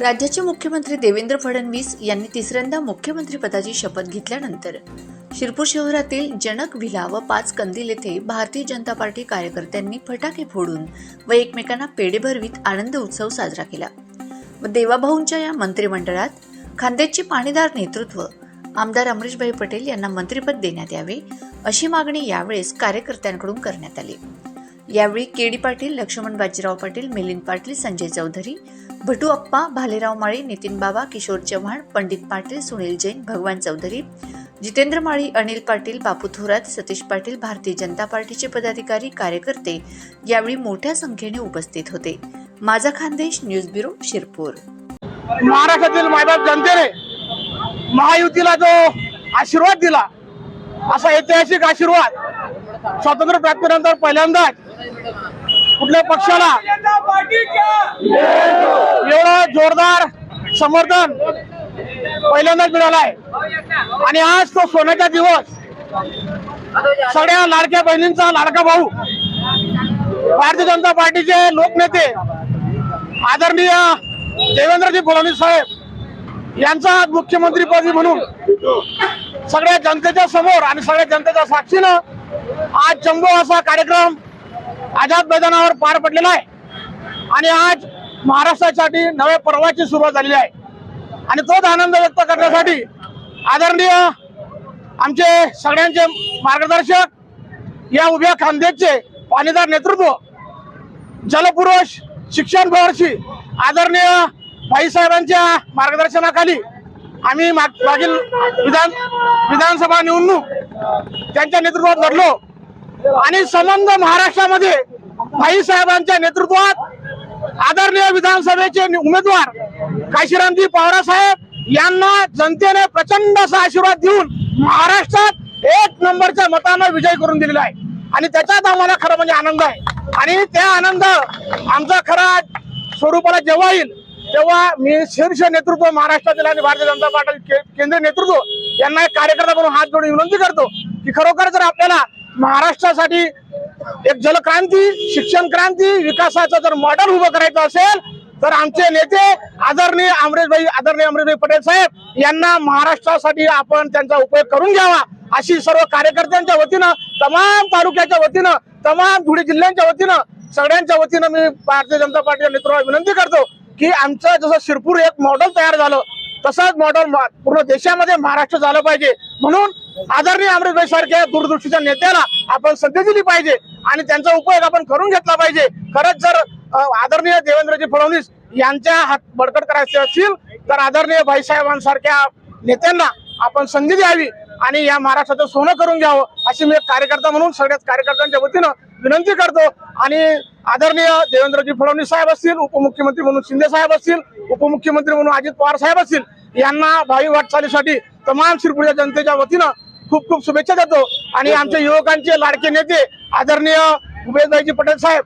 राज्याचे मुख्यमंत्री देवेंद्र फडणवीस यांनी तिसऱ्यांदा मुख्यमंत्रीपदाची शपथ घेतल्यानंतर शिरपूर शहरातील जनक व्हिला व पाच कंदील येथे भारतीय जनता पार्टी कार्यकर्त्यांनी फटाके फोडून व एकमेकांना पेढे भरवीत आनंद उत्सव साजरा केला. व देवाभाऊंच्या या मंत्रिमंडळात खांद्याचे पाणीदार नेतृत्व आमदार अमरीशभाई पटेल यांना मंत्रिपद देण्यात यावे अशी मागणी यावेळेस कार्यकर्त्यांकडून करण्यात आली. यावेळी केडी पाटील लक्ष्मण बाजीराव पाटील मिलिंद पाटील संजय चौधरी भटू अप्पा भालेराव माळी नितीन बाबा किशोर चव्हाण पंडित पाटील सुनील जैन भगवान चौधरी जितेंद्र माळी अनिल पाटील बापू थोरात सतीश पाटील भारतीय जनता पार्टीचे पदाधिकारी कार्यकर्ते यावेळी मोठ्या संख्येने उपस्थित होते. माझा खानदेश न्यूज ब्युरो शिरपूर. महाराष्ट्रातील मायबाप जनतेने महायुतीला जो आशीर्वाद दिला असा ऐतिहासिक आशीर्वाद स्वातंत्र्य प्राप्तीनंतर पहिल्यांदाच कुठल्या पक्षाला एवढं जोरदार समर्थन पहिल्यांदाच मिळालं आहे. आणि आज तो सोन्याचा दिवस सगळ्या लाडक्या बहिणींचा लाडका भाऊ भारतीय जनता पार्टीचे लोकनेते आदरणीय देवेंद्रजी फडणवीस साहेब यांचा आज मुख्यमंत्रीपदी म्हणून सगळ्या जनतेच्या समोर आणि सगळ्या जनतेच्या साक्षीनं आज जम्बो असा कार्यक्रम आझाद मैदानावर पार पडलेला आहे. आणि आज महाराष्ट्रासाठी नव्या पर्वाची सुरुवात झालेली आहे. आणि तोच आनंद व्यक्त करण्यासाठी आदरणीय आमचे सगळ्यांचे मार्गदर्शक या उभ्या खांद्याचे पाणीदार नेतृत्व जलपुरुष शिक्षण महर्षी आदरणीय भाईसाहेबांच्या मार्गदर्शनाखाली आम्ही मागील विधान विधानसभा निवडणूक त्यांच्या नेतृत्वात लढलो. आणि संबंध महाराष्ट्रामध्ये भाईसाहेबांच्या नेतृत्वात आदरणीय विधानसभेचे उमेदवार काशीरामजी पवार साहेब यांना जनतेने प्रचंड असा आशीर्वाद देऊन महाराष्ट्रात एक नंबरच्या मतानं विजय करून दिलेला आहे. आणि त्याच्यात आम्हाला खरं म्हणजे आनंद आहे. आणि त्या आनंद आमचा खरा स्वरूपाला जेव्हा येईल तेव्हा मी शीर्ष नेतृत्व महाराष्ट्रातील आणि भारतीय जनता पार्टी केंद्रीय नेतृत्व यांना एक कार्यकर्ता म्हणून हात जोडून विनंती करतो की खरोखर जर आपल्याला महाराष्ट्रासाठी एक जलक्रांती शिक्षण क्रांती विकासाचं जर मॉडेल उभं करायचं असेल तर आमचे नेते आदरणीय अमरेशभाई आदरणीय अमरेशभाई पटेल साहेब यांना महाराष्ट्रासाठी आपण त्यांचा उपयोग करून घ्यावा. अशी सर्व कार्यकर्त्यांच्या वतीनं तमाम तालुक्याच्या वतीनं तमाम धुळे जिल्ह्यांच्या वतीनं सगळ्यांच्या वतीनं मी भारतीय जनता पार्टीच्या नेतृत्वाला विनंती करतो की आमचं जसं शिरपूर एक मॉडेल तयार झालं तसंच मॉडेल पूर्ण देशामध्ये महाराष्ट्र झालं पाहिजे. म्हणून आदरणीय अमृतभाई सारख्या दूरदृष्टीच्या नेत्याला आपण संधी दिली पाहिजे आणि त्यांचा उपयोग आपण करून घेतला पाहिजे. खरंच जर आदरणीय देवेंद्रजी फडणवीस यांच्या हात बडकट करायचे असतील तर आदरणीय भाईसाहेबांसारख्या नेत्यांना आपण संधी द्यावी आणि या महाराष्ट्राचं सोनं करून घ्यावं अशी मी एक कार्यकर्ता म्हणून सगळ्याच कार्यकर्त्यांच्या वतीनं विनंती करतो. आणि आदरणीय देवेंद्रजी फडणवीस साहेब असतील उपमुख्यमंत्री म्हणून शिंदे साहेब असतील उपमुख्यमंत्री म्हणून अजित पवार साहेब असतील यांना भावी वाटचालीसाठी तमाम शिरपूरच्या जनतेच्या वतीनं खूप खूप शुभेच्छा देतो. आणि आमच्या युवकांचे लाडके नेते आदरणीय उमेशभाईजी पटेल साहेब